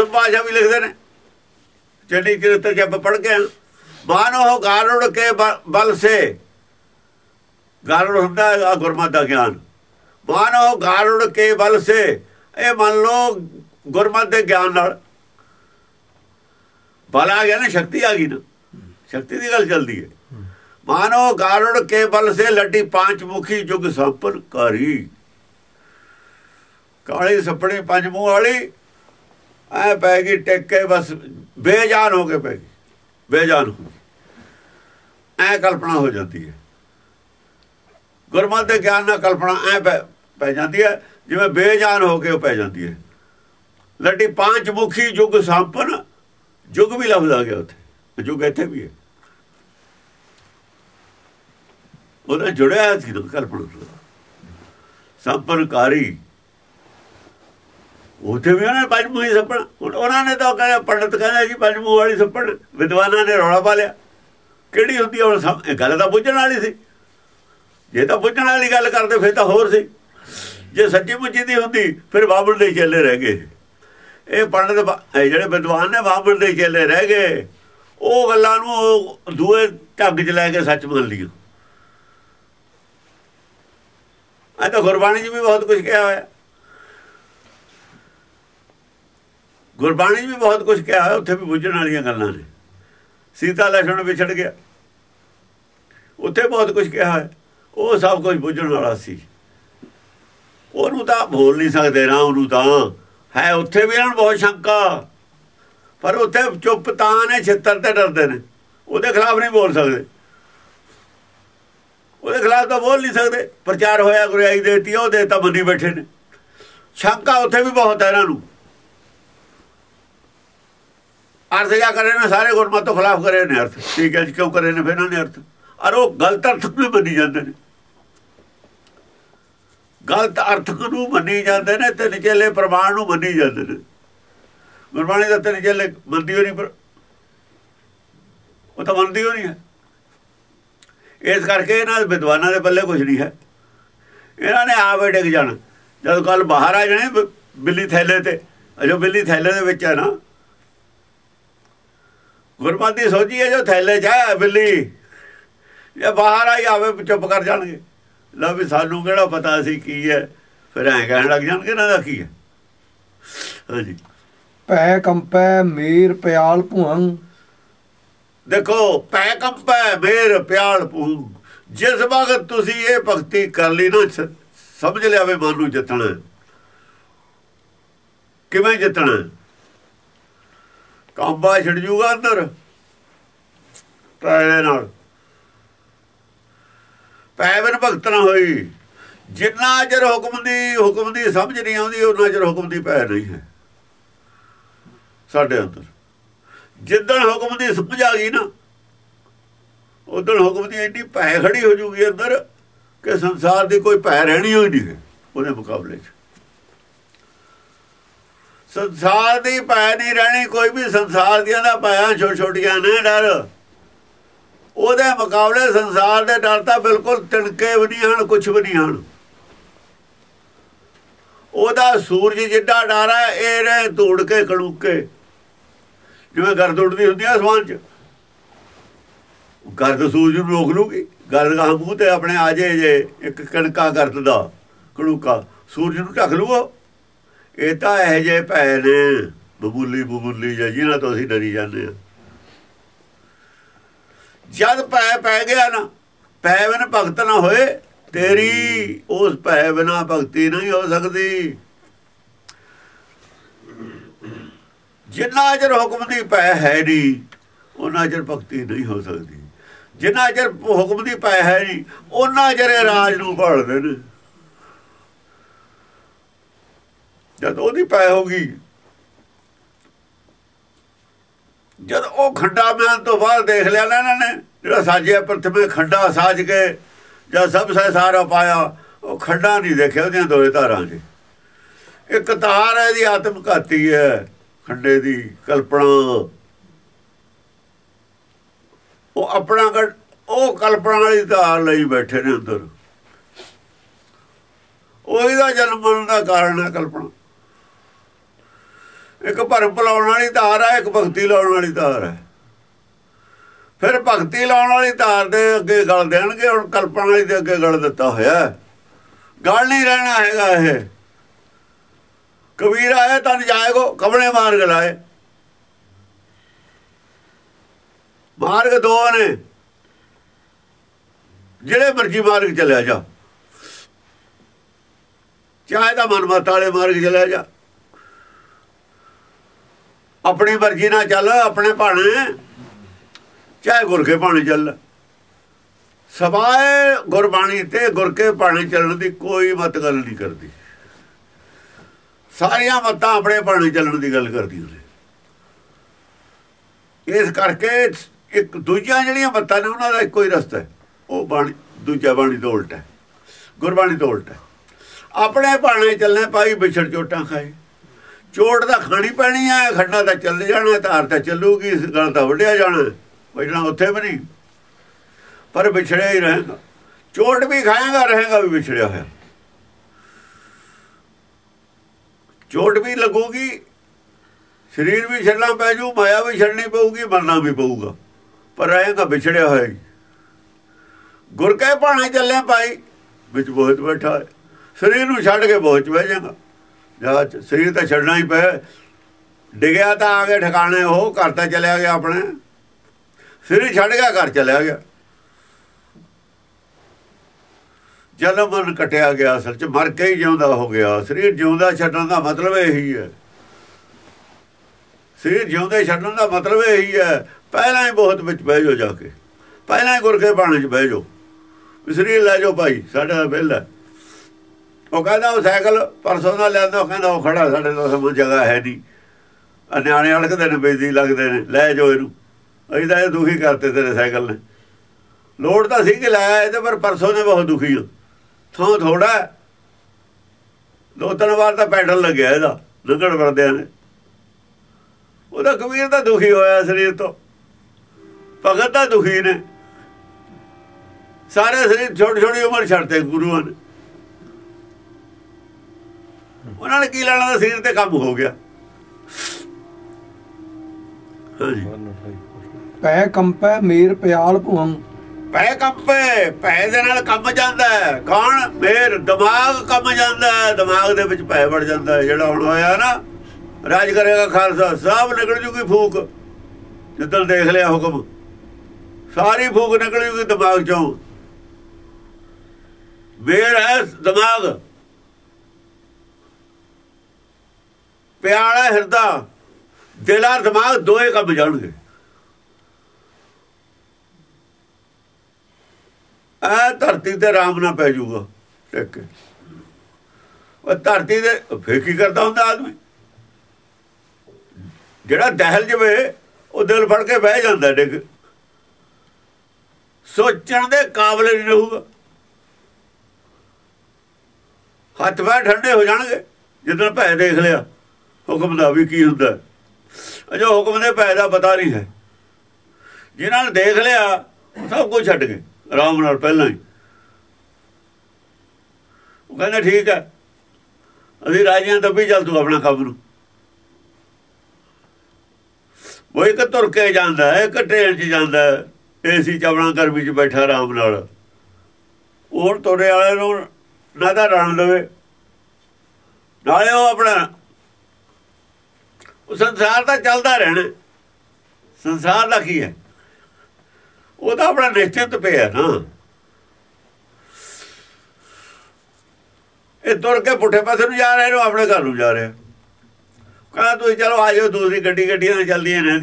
ਭਾਸ਼ਾ ਵੀ ਲਿਖਦੇ ਨੇ ਚੰਡੀ ਕਿਰਤ ਕੇ ਪੜ ਕੇ ਉਹ ਗਾਰੁੜ ਕੇ ਬਲ ਸੇ। ਗਾਰੁੜ ਹੁੰਦਾ ਹੈ ਗੁਰਮਤਿ ਦਾ ਗਿਆਨ। ਮਾਨੋ ਗਾਰੁੜ ਕੇ ਬਲ ਸੇ। ਇਹ ਮੰਨ ਲਓ ਗੁਰਮਤ ਦੇ ਗਿਆਨ ਨਾਲ। ਬਲ ਆ ਗਿਆ ਨਾ, ਸ਼ਕਤੀ ਆ ਗਈ ਨਾ। ਸ਼ਕਤੀ ਦੀ ਗੱਲ ਚੱਲਦੀ ਹੈ। ਮਾਨੋ ਗਾਰੁੜ ਕੇ ਬਲ ਸੇ, ਲੱਡੀ ਪੰਜ ਮੁਖੀ ਜੁਗ ਸੰਪਨ ਕਰੀ। ਕਾਲੀ ਸੱਪੜੀ ਪੰਜ ਮੂੰਹ ਵਾਲੀ ਐ ਪੈ ਗਈ, ਟਿਕ ਕੇ ਬਸ ਬੇਜਾਨ ਹੋ ਕੇ ਪੈ ਗਈ। ਬੇਜਾਨ ਹੋ ਗਈ। ਐ ਕਲਪਨਾ ਹੋ ਜਾਂਦੀ ਹੈ। ਗੁਰਮਤ ਦੇ ਗਿਆਨ ਨਾਲ ਕਲਪਨਾ ਐ ਪੈ ਜਾਂਦੀ ਹੈ, ਜਿਵੇਂ ਬੇਜਾਨ ਹੋ ਕੇ ਉਹ ਪੈ ਜਾਂਦੀ ਹੈ। ਲੱਡੀ ਪੰਜ ਮੁਖੀ ਜੁਗ ਸੰਪਨ, ਜੁਗ ਵੀ ਲਫ਼ਜ਼ ਆ ਗਿਆ ਉੱਥੇ। ਜੁਗ ਇੱਥੇ ਵੀ ਹੈ। ਉਹਦਾ ਜੁੜਿਆ ਸੀ ਕਲਪਨਾ ਸੰਪਨਕਾਰੀ ਉੱਥੇ ਵੀ ਉਹਨਾਂ ਪੰਜ ਮੂਹੀ ਸੱਪਣ। ਉਹਨਾਂ ਨੇ ਤਾਂ ਕਹਿੰਦਾ, ਪੰਡਤ ਕਹਿੰਦਾ ਜੀ ਪੰਜ ਵਾਲੀ ਸੱਪਣ, ਵਿਦਵਾਨਾਂ ਨੇ ਰੌਲਾ ਪਾ ਲਿਆ। ਕਿਹੜੀ ਹੁੰਦੀ ਹੁਣ ਗੱਲ ਤਾਂ ਪੁੱਛਣ ਵਾਲੀ ਸੀ। ਜੇ ਤਾਂ ਪੁੱਛਣ ਵਾਲੀ ਗੱਲ ਕਰਦੇ, ਫਿਰ ਤਾਂ ਹੋਰ ਸੀ। ਜੇ ਸੱਚੀ ਮੁੱਚੀ ਦੀ ਹੁੰਦੀ, ਫਿਰ ਬਾਬਲ ਦੇ ਚੇਲੇ ਰਹਿ ਗਏ। ਇਹ ਪੰਡਤ ਜਿਹੜੇ ਵਿਦਵਾਨ ਨੇ, ਬਾਬਲ ਦੇ ਚੇਲੇ ਰਹਿ ਗਏ। ਉਹ ਗੱਲਾਂ ਨੂੰ ਉਹ ਦੂਏ ਢੰਗ 'ਚ ਲੈ ਕੇ ਸੱਚ ਮੰਨ ਲਿਓ ਆ ਤਾਂ ਗੁਰਬਾਣੀ 'ਚ ਵੀ ਬਹੁਤ ਕੁਝ ਕਿਹਾ ਹੋਇਆ। ਗੁਰਬਾਣੀ ਵੀ ਬਹੁਤ ਕੁਝ ਕਿਹਾ ਹੋਇਆ, ਉੱਥੇ ਵੀ ਬੁੱਝਣ ਵਾਲੀਆਂ ਗੱਲਾਂ ਨੇ। ਸੀਤਾ ਲਖਣ ਵਿਛੜ ਗਿਆ। ਉੱਥੇ ਬਹੁਤ ਕੁਝ ਕਿਹਾ ਹੈ ਉਹ ਸਭ ਕੁਝ ਬੁੱਝਣ ਵਾਲਾ ਸੀ। ਉਹਨੂੰ ਤਾਂ ਭੋਲ ਨਹੀਂ ਸਕਦੇ ਨਾ ਉਹਨੂੰ ਤਾਂ। ਹੈ ਉੱਥੇ ਵੀ ਇਹਨਾਂ ਬਹੁਤ ਸ਼ੰਕਾ। ਪਰ ਉੱਥੇ ਚੁੱਪ ਤਾਂ ਨੇ, ਛਿੱਤਰ ਤੇ ਡਰਦੇ ਨੇ। ਉਹਦੇ ਖਿਲਾਫ ਨਹੀਂ ਬੋਲ ਸਕਦੇ। ਉਹਦੇ ਖਿਲਾਫ ਤਾਂ ਬੋਲ ਨਹੀਂ ਸਕਦੇ। ਪ੍ਰਚਾਰ ਹੋਇਆ, ਗੁਰਿਆਈ ਦੇਤੀ ਉਹ ਦੇਤਾ ਮੰਨੀ ਬੈਠੇ ਨੇ। ਸ਼ੰਕਾ ਉੱਥੇ ਵੀ ਬਹੁਤ ਹੈ ਇਹਨਾਂ ਨੂੰ। ਅਰਥ ਜਾ ਕਰੇ ਨੇ? ਸਾਰੇ ਗੁਰਮਤ ਤੋਂ ਖਿਲਾਫ ਕਰੇ ਨੇ ਅਰਥ। ਠੀਕ ਹੈ ਕਿਉਂ ਕਰੇ ਨੇ ਫਿਰ ਇਹਨਾਂ ਨੇ ਅਰਥ? ਅਰ ਉਹ ਗਲਤ ਅਰਥ ਨੂੰ ਮੰਨੀ ਜਾਂਦੇ ਨੇ। ਗਲਤ ਅਰਥ ਨੂੰ ਮੰਨੀ ਜਾਂਦੇ ਨੇ ਤੇ ਨਿਚਲੇ ਪ੍ਰਮਾਣ ਨੂੰ ਮੰਨੀ ਜਾਂਦੇ ਨੇ। ਗੁਰਬਾਣੀ ਦਾ ਤੇ ਨਿਚਲੇ ਮੰਨਦੀ ਹੋ ਨਹੀਂ, ਪਰ ਉਹ ਤਾਂ ਮੰਨਦੀ ਹੋ ਨਹੀਂ ਹੈ। ਇਸ ਕਰਕੇ ਇਹਨਾਂ ਦੇ ਵਿਦਵਾਨਾਂ ਦੇ ਪੱਲੇ ਕੁਝ ਨਹੀਂ ਹੈ। ਇਹਨਾਂ ਨੇ ਆਪੇ ਡਿੱਗ ਜਾਣਾ। ਜਦ ਕੱਲ ਬਾਹਰ ਆ ਜਾਣੇ ਬਿੱਲੀ ਥੈਲੇ ਤੇ, ਅਜੋ ਬਿੱਲੀ ਥੈਲੇ ਦੇ ਵਿੱਚ ਹੈ ਨਾ ਗੁਰਮਤਿ ਸੋਚੀ ਹੈ ਜੋ ਥੈਲੇ 'ਚ ਹੈ ਬਿੱਲੀ। ਇਹ ਬਾਹਰ ਆਈ ਆਵੇ ਚੁੱਪ ਕਰ ਜਾਣਗੇ। ਲਾ ਵੀ ਸਾਨੂੰ ਕਿਹੜਾ ਪਤਾ ਸੀ ਕੀ ਹੈ? ਫਿਰ ਐਂ ਕਹਿਣ ਲੱਗ ਜਾਣਗੇ ਇਹਨਾਂ ਦਾ ਕੀ ਹੈ। ਹਾਂਜੀ। ਪੈ ਕੰਪੈ ਮੀਰ ਪਿਆਲ ਭੁੰਗ ਦੇਖੋ ਪੈ ਕੰਪੈ ਮੇਰ ਪਿਆਲ ਭੁੰਗ ਜਿਸ ਵਕਤ ਤੁਸੀਂ ਇਹ ਭਗਤੀ ਕਰ ਲਈ ਨਾ ਸਮਝ ਲਿਆ ਵੇ ਮਨ ਨੂੰ ਜਿੱਤਣਾ। ਕਿਵੇਂ ਜਿੱਤਣਾ? ਕੰਬਾ ਛਿੜ ਜੂਗਾ ਅੰਦਰ। ਪੈਰੇ ਨਾਲ। ਪੈਵਨ ਭਗਤ ਨਾ ਹੋਈ। ਜਿੰਨਾ ਚਿਰ ਹੁਕਮ ਦੀ ਹੁਕਮ ਦੀ ਸਮਝ ਨਹੀਂ ਆਉਂਦੀ ਉਹਨਾਂ ਚਿਰ ਹੁਕਮ ਦੀ ਪੈ ਨਹੀਂ ਹੈ। ਸਾਡੇ ਅੰਦਰ। ਜਿੱਦਣ ਹੁਕਮ ਦੀ ਸਮਝ ਆ ਗਈ ਨਾ, ਉਦੋਂ ਹੁਕਮ ਦੀ ਐਡੀ ਭੈ ਖੜੀ ਹੋ ਜੂਗੀ ਅੰਦਰ ਕਿ ਸੰਸਾਰ ਦੀ ਕੋਈ ਭੈ ਰਹਿਣੀ ਹੋਈ ਨਹੀਂ ਉਹਦੇ ਮੁਕਾਬਲੇ 'ਚ। ਸੰਸਾਰ ਦੀ ਪੈ ਨਹੀਂ ਰਹਿਣੀ, ਕੋਈ ਵੀ ਸੰਸਾਰ ਦੀਆਂ ਦਾ ਪਾਇਆ ਛੋਟ ਛੋਟੀਆਂ ਨੇ ਡਰ। ਉਹਦੇ ਮੁਕਾਬਲੇ ਸੰਸਾਰ ਦੇ ਡਰ ਤਾਂ ਬਿਲਕੁਲ ਤਿਣਕੇ ਵੀ ਨਹੀਂ ਹਨ ਕੁਝ ਵੀ ਨਹੀਂ ਹਨ। ਉਹਦਾ ਸੂਰਜ ਜਿੱਡਾ ਡਰ ਹੈ, ਇਹ ਰੇ ਧੂੜ ਕੇ ਕਣੂਕੇ। ਜਿਵੇਂ ਗਰਦ ਉੱਡਦੀ ਹੁੰਦੀ ਆ ਅਸਮਾਨ 'ਚ। ਗਰਦ ਸੂਰਜ ਨੂੰ ਰੋਕ ਲੂਗੀ। ਗਰਦ ਗਾਹ ਮੂੰਹ ਤੇ ਆਪਣੇ ਆ ਜੇ ਜੇ ਇੱਕ ਕਣਕਾ ਗਰਦ ਦਾ, ਕਣੂਕਾ। ਸੂਰਜ ਨੂੰ ਢੱਕ ਲੂਗਾ। ਇਹ ਤਾਂ ਇਹ ਜੇ ਭੈ ਨੇ। ਬਬੂਲੀ ਬਬੂਲੀ ਜਿਹਨਾਂ ਤੋਂ ਅਸੀਂ ਡਰੀ ਜਾਂਦੇ ਆ ਜਦ ਪੈ ਪੈ ਗਿਆ ਨਾ ਪੈ ਬਿਨ ਭਗਤ ਨਾ ਹੋਏ, ਤੇਰੀ ਉਸ ਪੈ ਬਿਨਾ ਭਗਤੀ ਨਹੀਂ ਹੋ ਸਕਦੀ। ਜਿੰਨਾ ਚਿਰ ਹੁਕਮ ਦੀ ਪੈ ਹੈ ਨਹੀਂ ਉਹਨਾਂ ਚਿਰ ਭਗਤੀ ਨਹੀਂ ਹੋ ਸਕਦੀ। ਜਿੰਨਾ ਚਿਰ ਹੁਕਮ ਦੀ ਪੈ ਹੈ ਨਹੀਂ ਉਹਨਾਂ ਚਿਰ ਰਾਜ ਨੂੰ ਭਾਲਦੇ ਨੇ। ਜਦ ਉਹਦੀ ਪੈ ਹੋਗੀ ਜਦ ਉਹ ਖੰਡਾ ਮਿਲਣ ਤੋਂ ਬਾਅਦ ਦੇਖ ਲਿਆ ਨਾ ਇਹਨਾਂ ਨੇ, ਜਿਹੜਾ ਸਾਜਿਆ ਪ੍ਰਥਮੇ ਖੰਡਾ ਸਾਜ ਕੇ ਜਦ ਸਭ ਸੇ ਸਾਰਾ ਪਾਇਆ, ਉਹ ਖੰਡਾ ਨਹੀਂ ਦੇਖਿਆ ਉਹਦੀਆਂ ਦੋਏ ਧਾਰਾਂ 'ਚ। ਇੱਕ ਤਾਰ ਹੈ ਦੀ ਆਤਮ ਘਾਤੀ ਹੈ, ਖੰਡੇ ਦੀ ਕਲਪਨਾ। ਉਹ ਆਪਣਾ ਉਹ ਕਲਪਨਾ ਵਾਲੀ ਧਾਰ ਲਈ ਬੈਠੇ ਨੇ ਅੰਦਰ। ਉਹੀ ਦਾ ਜਨਮ ਦਾ ਕਾਰਨ ਹੈ ਕਲਪਨਾ। ਇੱਕ ਭਰਮ ਲਾਉਣ ਵਾਲੀ ਧਾਰ ਹੈ ਇੱਕ ਭਗਤੀ ਲਾਉਣ ਵਾਲੀ ਧਾਰ ਹੈ ਫਿਰ ਭਗਤੀ ਲਾਉਣ ਵਾਲੀ ਧਾਰ ਦੇ ਅੱਗੇ ਗਲ ਦੇਣਗੇ, ਹੁਣ ਕਲਪਨਾ ਵਾਲੀ ਦੇ ਅੱਗੇ ਗਲ ਦਿੱਤਾ ਹੋਇਆ। ਗਲ ਨਹੀਂ ਰਹਿਣਾ ਹੈਗਾ ਇਹ। ਕਬੀਰ ਆਏ ਤਨ ਜਾਏਗੋ ਕਬਲੇ ਮਾਰਗ ਲਾਏ। ਮਾਰਗ ਦੋ ਨੇ। ਜਿਹੜੇ ਮਰਜ਼ੀ ਮਾਰਗ ਚੱਲਿਆ ਜਾ। ਚਾਹੇ ਤਾਂ ਮਨਮਤ ਵਾਲੇ ਮਾਰਗ ਚਲਿਆ ਜਾ। ਆਪਣੀ ਮਰਜ਼ੀ ਨਾਲ ਚੱਲ, ਆਪਣੇ ਭਾਣੇ। ਚਾਹੇ ਗੁਰ ਕੇ ਭਾਣੇ ਚੱਲ। ਸਵਾਏ ਗੁਰਬਾਣੀ ਤੇ ਗੁਰ ਕੇ ਭਾਣੇ ਚੱਲਣ ਦੀ ਕੋਈ ਮਤ ਗੱਲ ਨਹੀਂ ਕਰਦੀ। ਸਾਰੀਆਂ ਮਤਾਂ ਆਪਣੇ ਭਾਣੇ ਚੱਲਣ ਦੀ ਗੱਲ ਕਰਦੀਆਂ ਨੇ ਇਸ ਕਰਕੇ ਇੱਕ ਦੂਜੀਆਂ ਜਿਹੜੀਆਂ ਮਤਾਂ ਨੇ ਉਹਨਾਂ ਦਾ ਇੱਕੋ ਹੀ ਰਸਤਾ ਹੈ। ਉਹ ਬਾਣੀ, ਦੂਜਾ ਬਾਣੀ ਤੋਂ ਉਲਟਾ ਹੈ। ਗੁਰਬਾਣੀ ਤੋਂ ਉਲਟਾ ਹੈ। ਆਪਣੇ ਭਾਣੇ ਚੱਲਣੇ ਪਾਈ ਵਿਛੜ ਚੋਟਾਂ ਖਾਏ। ਚੋਟ ਤਾਂ ਖਾਣੀ ਪੈਣੀ ਹੈ ਖੱਡਾ ਤਾਂ ਚੱਲ ਜਾਣਾ, ਧਾਰ ਤਾਂ ਚੱਲੂਗੀ, ਇਸ ਗੱਲ ਤਾਂ ਵੱਢਿਆ ਜਾਣਾ। ਵੱਢਣਾ ਉੱਥੇ ਵੀ ਨਹੀਂ। ਪਰ ਵਿਛੜਿਆ ਹੀ ਰਹੇਗਾ। ਚੋਟ ਵੀ ਖਾਏਗਾ, ਰਹੇਗਾ ਵੀ ਵਿਛੜਿਆ ਹੋਇਆ। ਚੋਟ ਵੀ ਲੱਗੂਗੀ, ਸਰੀਰ ਵੀ ਛੱਡਣਾ ਪੈ ਜੂ, ਮਾਇਆ ਵੀ ਛੱਡਣੀ ਪਊਗੀ, ਮਰਨਾ ਵੀ ਪਊਗਾ। ਪਰ ਰਹੇਗਾ, ਵਿਛੜਿਆ ਹੋਇਆ ਹੀ। ਗੁਰ ਕੇ ਭਾਣੇ ਚੱਲੇ ਭਾਈ, ਵਿੱਚ ਬਹੁਤ ਬੈਠਾ ਹੈ ਸਰੀਰ ਨੂੰ ਛੱਡ ਕੇ ਬਹੁਤ ਬਹਿ ਜਾਏਗਾ। ਜਾਂ ਸਰੀਰ ਤਾਂ ਛੱਡਣਾ ਹੀ ਪਿਆ ਡਿਗਿਆ ਤਾਂ ਆ ਕੇ ਠਿਕਾਣੇ, ਉਹ ਘਰ ਤਾਂ ਚਲਿਆ ਗਿਆ ਆਪਣੇ। ਸਰੀਰ ਛੱਡ ਗਿਆ, ਘਰ ਚਲਿਆ ਗਿਆ। ਜਨਮ ਮਨ ਕਟਿਆ ਗਿਆ ਅਸਲ ਚ, ਮਰ ਕੇ ਹੀ ਜਿਉਂਦਾ ਹੋ ਗਿਆ। ਸਰੀਰ ਜਿਉਂਦਾ ਛੱਡਣ ਦਾ ਮਤਲਬ ਇਹੀ ਹੈ। ਸਰੀਰ ਜਿਉਂਦੇ ਛੱਡਣ ਦਾ ਮਤਲਬ ਇਹੀ ਹੈ, ਪਹਿਲਾਂ ਹੀ ਬਹੁਤ ਵਿੱਚ ਬਹਿ ਜਾਓ ਜਾ ਕੇ। ਪਹਿਲਾਂ ਹੀ ਗੁਰਖੇ ਬਾਣੇ ਚ ਬਹਿ ਜਾਓ। ਵੀ ਸਰੀਰ ਲੈ ਜਾਓ ਭਾਈ, ਸਾਡਾ ਬਿੱਲ ਹੈ ਉਹ ਕਹਿੰਦਾ ਉਹ ਸਾਈਕਲ ਪਰਸੋਂ ਦਾ ਲੈਂਦਾ ਉਹ ਕਹਿੰਦਾ ਉਹ ਖੜਾ ਸਾਡੇ ਤੋਂ ਸਮਾਂ ਜਗ੍ਹਾ ਹੈ ਨਹੀਂ। ਆ ਨਿਆਣੇ ਅੜਕਦੇ ਨੇ ਬੇਦੀ ਲੱਗਦੇ ਨੇ, ਲੈ ਜਾਓ ਇਹਨੂੰ। ਅਸੀਂ ਤਾਂ ਇਹ ਦੁਖੀ ਕਰਤੇ ਤੇਰੇ ਸਾਈਕਲ ਨੇ। ਲੋੜ ਤਾਂ ਸੀ ਕਿ ਲਾਇਆ ਇਹਦੇ ਪਰ ਪਰਸੋਂ ਨੇ ਬਹੁਤ ਦੁਖੀ ਹੋ। ਥੋਂ ਥੋੜਾ ਦੋ ਤਿੰਨ ਵਾਰ ਤਾਂ ਪੈਡਲ ਲੱਗਿਆ ਇਹਦਾ ਲੰਗੜ ਵਰਦਿਆਂ ਨੇ। ਉਹਦਾ ਕਬੀਰ ਤਾਂ ਦੁਖੀ ਹੋਇਆ ਸਰੀਰ ਤੋਂ। ਭਗਤ ਤਾਂ ਦੁਖੀ ਨੇ। ਸਾਰੇ ਸਰੀਰ ਛੋਟੀ ਛੋਟੀ ਉਮਰ ਛੱਡਤੇ ਗੁਰੂਆਂ ਨੇ। ਉਹਨਾਂ ਨੇ ਕੀ ਲੈਣਾ ਦਾ ਸਰੀਰ ਤੇ ਕੰਮ ਹੋ ਗਿਆ। ਹਾਂਜੀ ਪੈ ਕੰਪੈ ਮੀਰ ਪਿਆਲ ਭੁਵੰ। ਪੈ ਕੰਪੇ ਪੈ ਦੇ ਨਾਲ ਕੰਮ ਜਾਂਦਾ ਕੌਣ? ਮੇਰ ਦਿਮਾਗ ਕੰਮ ਜਾਂਦਾ ਦਿਮਾਗ ਦੇ ਵਿੱਚ ਪੈ ਵੜ ਜਾਂਦਾ ਜਿਹੜਾ ਹੁਣ ਹੋਇਆ ਨਾ ਰਾਜ ਕਰੇਗਾ ਖਾਲਸਾ ਸਭ ਨਿਕਲ ਜੂਗੀ ਫੂਕ। ਜਿੱਦਣ ਦੇਖ ਲਿਆ ਹੁਕਮ ਸਾਰੀ ਫੂਕ ਨਿਕਲ ਜੂਗੀ ਦਿਮਾਗ ਚੋਂ। ਮੇਰ ਹੈ ਦਿਮਾਗ। ਪਿਆਲਾ ਹਿਰਦਾ, ਦਿਲ ਆ ਦਿਮਾਗ ਦੋਏ ਕੰਮ ਜਾਣਗੇ। ਆ ਧਰਤੀ ਤੇ ਆਰਾਮ ਨਾਲ ਪੈ ਜਾਊਗਾ ਟਿਕ ਕੇ ਉਹ ਧਰਤੀ ਦੇ ਫੇਰ ਕੀ ਕਰਦਾ ਹੁੰਦਾ ਆਦਮੀ? ਜਿਹੜਾ ਦਹਿਲ ਜਵੇ, ਉਹ ਦਿਲ ਫੜ ਕੇ ਬਹਿ ਜਾਂਦਾ ਡਿੱਗ। ਸੋਚਣ ਦੇ ਕਾਬਲ ਨਹੀਂ ਰਹੂਗਾ। ਹੱਥ ਪੈਰ ਠੰਡੇ ਹੋ ਜਾਣਗੇ ਜਦੋਂ ਭੈ ਦੇਖ ਲਿਆ। ਹੁਕਮ ਦਾ ਵੀ ਕੀ ਹੁੰਦਾ? ਅਜੋ ਹੁਕਮ ਦੇ ਭੈ ਦਾ ਪਤਾ ਨਹੀਂ ਹੈ। ਜਿਨ੍ਹਾਂ ਨੇ ਦੇਖ ਲਿਆ ਸਭ ਕੁਝ ਛੱਡ ਗਏ। ਆਰਾਮ ਨਾਲ ਪਹਿਲਾਂ ਹੀ। ਉਹ ਕਹਿੰਦਾ, ਠੀਕ ਹੈ। ਅਸੀਂ ਰਾਜਿਆਂ ਤੋਂ ਵੀ ਚੱਲ ਤੂੰ ਆਪਣਾ ਕੰਮ ਨੂੰ। ਉਹ ਇੱਕ ਤੁਰ ਕੇ ਜਾਂਦਾ ਹੈ, ਇੱਕ ਟ੍ਰੇਨ 'ਚ ਜਾਂਦਾ ਹੈ। ਏਸੀ ਚ ਆਪਣਾ ਗਰਮੀ 'ਚ ਬੈਠਾ ਆਰਾਮ ਨਾਲ। ਉਹ ਤੋਰੇ ਵਾਲੇ ਨੂੰ ਨਾ ਤਾਂ ਰਣ ਲਵੇ ਨਾਲੇ ਉਹ ਆਪਣਾ ਉਹ ਸੰਸਾਰ ਦਾ ਚੱਲਦਾ ਰਹਿਣਾ। ਸੰਸਾਰ ਦਾ ਕੀ ਹੈ? ਉਹ ਤਾਂ ਆਪਣਾ ਨਿਸ਼ਚਿਤ ਪਿਆ ਨਾ। ਇਹ ਤੁਰ ਕੇ ਪੁੱਠੇ ਪਾਸੇ ਨੂੰ ਜਾ ਰਿਹਾ ਇਹਨੂੰ ਆਪਣੇ ਘਰ ਨੂੰ ਜਾ ਰਿਹਾ ਕਹਿੰਦਾ ਤੁਸੀਂ ਚਲੋ ਆ ਜਾਓ ਦੂਸਰੀ ਗੱਡੀ ਗੱਡੀਆਂ ਚੱਲਦੀਆਂ ਨੇ।